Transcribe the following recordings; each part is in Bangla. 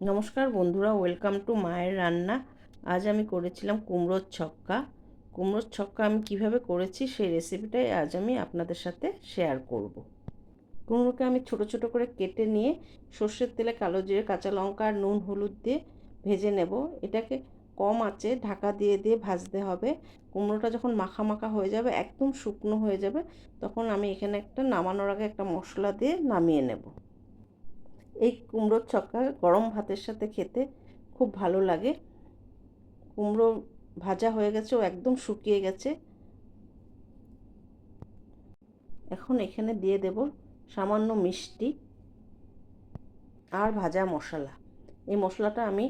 নমস্কার বন্ধুরা, ওয়েলকাম টু মায়ের রান্না। আজ আমি করেছিলাম কুমড়োর ছক্কা। কুমড়োর ছক্কা আমি কীভাবে করেছি সেই রেসিপিটাই আজ আমি আপনাদের সাথে শেয়ার করব। কুমড়োকে আমি ছোট ছোট করে কেটে নিয়ে সর্ষের তেলে কালো জিরে, কাঁচা লঙ্কা আর নুন, হলুদ দিয়ে ভেজে নেব। এটাকে কম আঁচে ঢাকা দিয়ে দিয়ে ভাজতে হবে। কুমড়োটা যখন মাখা মাখা হয়ে যাবে, একদম শুকনো হয়ে যাবে, তখন আমি এখানে একটা নামানোর আগে একটা মশলা দিয়ে নামিয়ে নেব। এই কুমড়োর ছক্কা গরম ভাতের সাথে খেতে খুব ভালো লাগে। কুমড়ো ভাজা হয়ে গেছে, ও একদম শুকিয়ে গেছে। এখন এখানে দিয়ে দেব সামান্য মিষ্টি আর ভাজা মশলা। এই মশলাটা আমি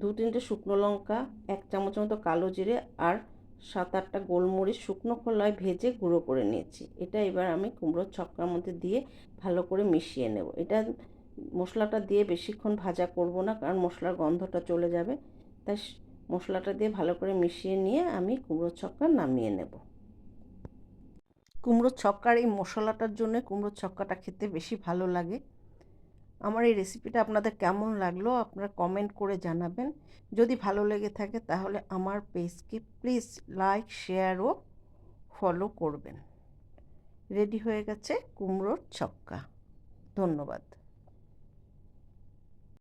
দু তিনটে শুকনো লঙ্কা, এক চামচ মতো কালো জিরে আর সাত আটটা গোলমরিচ শুকনো খোলায় ভেজে গুঁড়ো করে নিয়েছি। এটা এবার আমি কুমড়োর ছক্কার মধ্যে দিয়ে ভালো করে মিশিয়ে নেব। এটা মশলাটা দিয়ে বেশিক্ষণ ভাজা করব না, কারণ মশলার গন্ধটা চলে যাবে। তাই মশলাটা দিয়ে ভালো করে মিশিয়ে নিয়ে আমি কুমড়োর ছক্কা নামিয়ে নেব। কুমড়োর ছক্কার এই মশলাটার জন্য কুমড়োর ছক্কাটা খেতে বেশি ভালো লাগে। আমার এই রেসিপিটা আপনাদের কেমন লাগল আপনারা কমেন্ট করে জানাবেন। যদি ভালো লেগে থাকে তাহলে আমার পেজকে প্লিজ লাইক শেয়ার ও ফলো করবেন। রেডি হয়ে গেছে কুমড়োর ছক্কা। ধন্যবাদ।